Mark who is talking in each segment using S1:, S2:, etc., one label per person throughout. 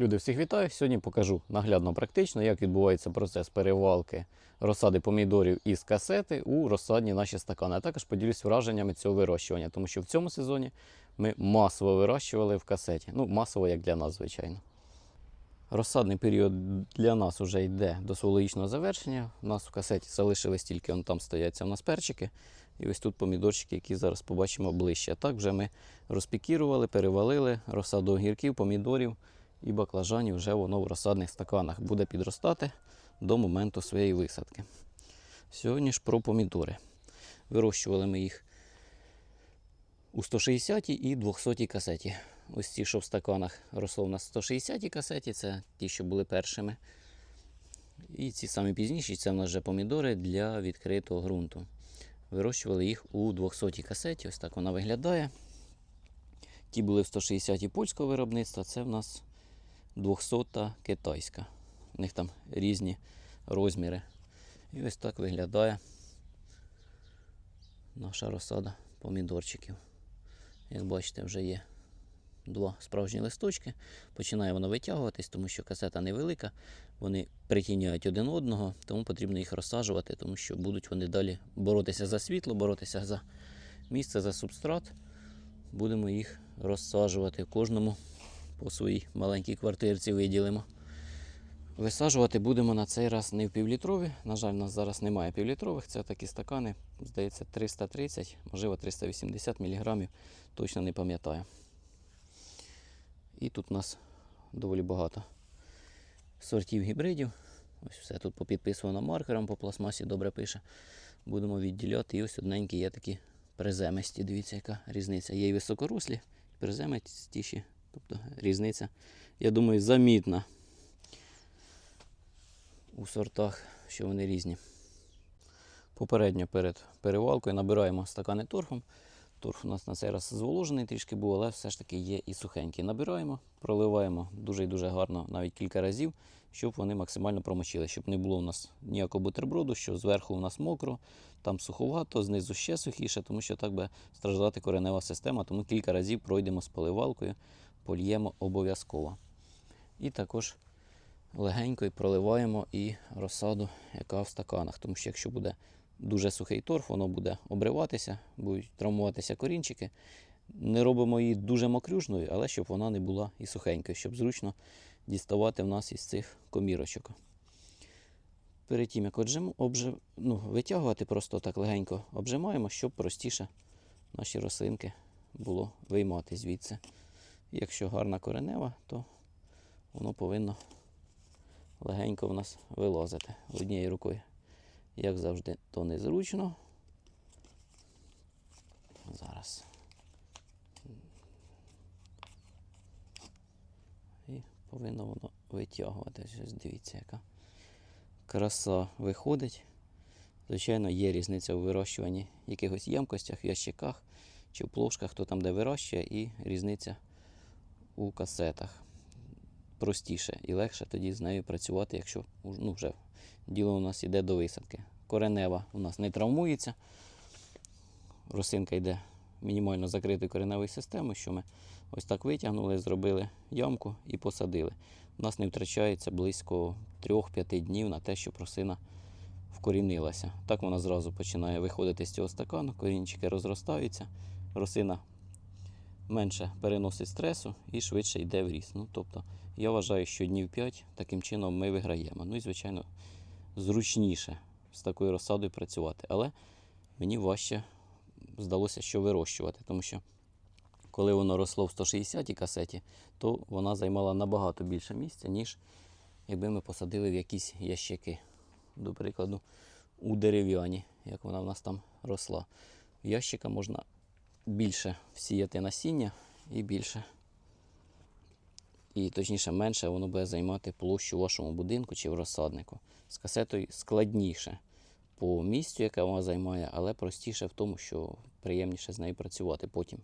S1: Люди, всіх вітаю! Сьогодні покажу наглядно практично, як відбувається процес перевалки розсади помідорів із касети у розсадні наші стакани. А також поділюсь враженнями цього вирощування, тому що в цьому сезоні ми масово вирощували в касеті. Ну, масово, як для нас, звичайно. Розсадний період для нас вже йде до свого завершення. У нас в касеті залишились тільки там стояться у нас перчики. І ось тут помідорчики, які зараз побачимо ближче. Так вже ми розпікірували, перевалили розсаду огірків, помідорів і баклажанів вже воно в розсадних стаканах буде підростати до моменту своєї висадки. Сьогодні ж про помідори. Вирощували ми їх у 160 і 200 касеті. Ось ці, що в стаканах росло в нас 160 касеті, це ті, що були першими. І ці самі пізніші, це в нас вже помідори для відкритого ґрунту. Вирощували їх у 200 касеті, ось так вона виглядає. Ті були в 160 польського виробництва, це в нас 200 китайська. У них там різні розміри. І ось так виглядає наша розсада помідорчиків. Як бачите, вже є два справжні листочки. Починає воно витягуватись, тому що касета невелика. Вони притіняють один одного, тому потрібно їх розсаджувати, тому що будуть вони далі боротися за світло, боротися за місце, за субстрат. Будемо їх розсаджувати кожному по своїй маленькій квартирці виділимо. Висаджувати будемо на цей раз не в півлітрові. На жаль, у нас зараз немає півлітрових. Це такі стакани, здається, 330, можливо, 380 мг, точно не пам'ятаю. І тут у нас доволі багато сортів гібридів. Ось все тут попідписано маркером, по пластмасі добре пише. Будемо відділяти. І ось одненькі є такі приземисті. Дивіться, яка різниця. Є і високорослі, і приземистіші. Тобто різниця, я думаю, замітна у сортах, що вони різні. Попередньо перед перевалкою набираємо стакани торфом. Торф у нас на цей раз зволожений трішки був, але все ж таки є і сухенький. Набираємо, проливаємо дуже і дуже гарно, навіть кілька разів, щоб вони максимально промочили, щоб не було у нас ніякого бутерброду, що зверху у нас мокро, там суховато, знизу ще сухіше, тому що так би страждати коренева система. Тому кілька разів пройдемо з поливалкою, польємо обов'язково. І також легенько проливаємо і розсаду, яка в стаканах. Тому що якщо буде дуже сухий торф, воно буде обриватися, будуть травмуватися корінчики. Не робимо її дуже мокрюжною, але щоб вона не була і сухенькою, щоб зручно діставати в нас із цих комірочок. Перед тим, як отжим, обжи, ну, витягувати, просто так легенько обжимаємо, щоб простіше наші рослинки було виймати звідси. Якщо гарна коренева, то воно повинно легенько в нас вилазити однією рукою. Як завжди, то незручно. Зараз. І повинно воно витягуватися. Ось дивіться, яка краса виходить. Звичайно, є різниця у вирощуванні в якихось ємкостях, ящиках чи в плошках, хто там де вирощує, і різниця у касетах. Простіше і легше тоді з нею працювати, якщо ну, вже діло у нас йде до висадки. Коренева у нас не травмується. Росинка йде мінімально закритою кореневою системою, що ми ось так витягнули, зробили ямку і посадили. У нас не втрачається близько 3-5 днів на те, щоб росина вкорінилася. Так вона зразу починає виходити з цього стакану, корінчики розростаються, росина менше переносить стресу і швидше йде в ріст. Ну, тобто, я вважаю, що днів 5 таким чином ми виграємо. Ну і, звичайно, зручніше з такою розсадою працювати. Але мені важче здалося, що вирощувати, тому що коли воно росло в 160 касеті, то вона займала набагато більше місця, ніж якби ми посадили в якісь ящики. До прикладу, у дерев'яні, як вона в нас там росла. Ящика можна більше всіяти насіння і більше, і точніше менше воно буде займати площу вашому будинку чи в розсаднику. З касетою складніше по місцю, яке вона займає, але простіше в тому, що приємніше з нею працювати потім.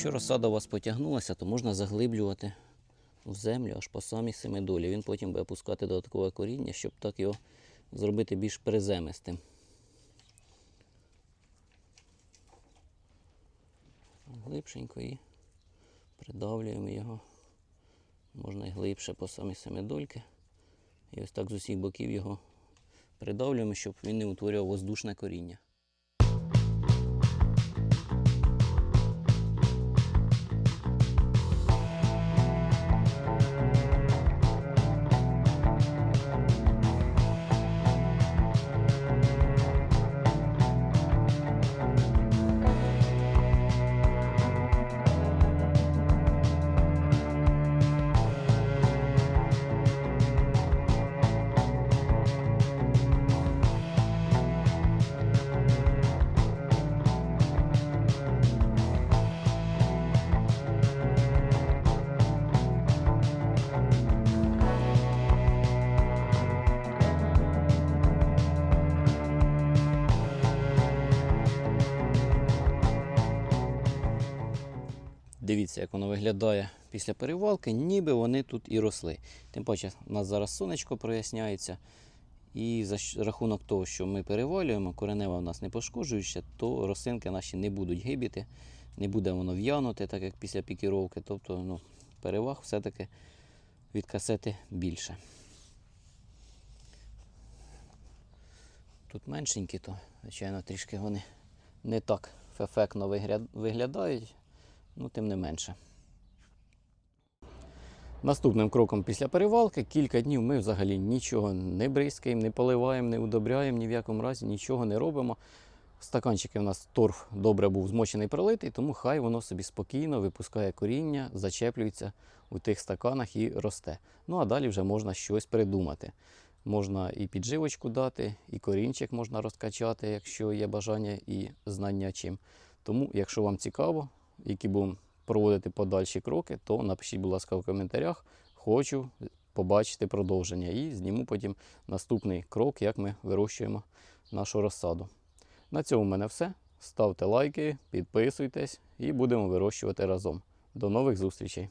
S1: Якщо розсада у вас потягнулася, то можна заглиблювати в землю аж по самій семидолі. Він потім буде пускати додаткове коріння, щоб так його зробити більш приземистим. Глибшенько і придавлюємо його. Можна і глибше по самій семидольки. І ось так з усіх боків його придавлюємо, щоб він не утворював воздушне коріння. Дивіться, як воно виглядає після перевалки, ніби вони тут і росли. Тим паче, у нас зараз сонечко проясняється. І за рахунок того, що ми перевалюємо, коренева в нас не пошкоджуюча, то рослинки наші не будуть гибіти, не буде воно в'янути, так як після пікіровки. Тобто ну, переваг все-таки від касети більше. Тут меншенькі, то, звичайно, трішки вони не так ефектно виглядають, ну тим не менше. Наступним кроком після перевалки кілька днів ми взагалі нічого не бризкаємо, не поливаємо, не удобряємо, ні в якому разі нічого не робимо. Стаканчики у нас торф добре був змочений пролитий, тому хай воно собі спокійно випускає коріння, зачеплюється у тих стаканах і росте. Ну а далі вже можна щось придумати. Можна і підживочку дати, і корінчик можна розкачати, якщо є бажання і знання чим. Тому, якщо вам цікаво, які будемо проводити подальші кроки, то напишіть, будь ласка, в коментарях. Хочу побачити продовження і зніму потім наступний крок, як ми вирощуємо нашу розсаду. На цьому в мене все. Ставте лайки, підписуйтесь і будемо вирощувати разом. До нових зустрічей!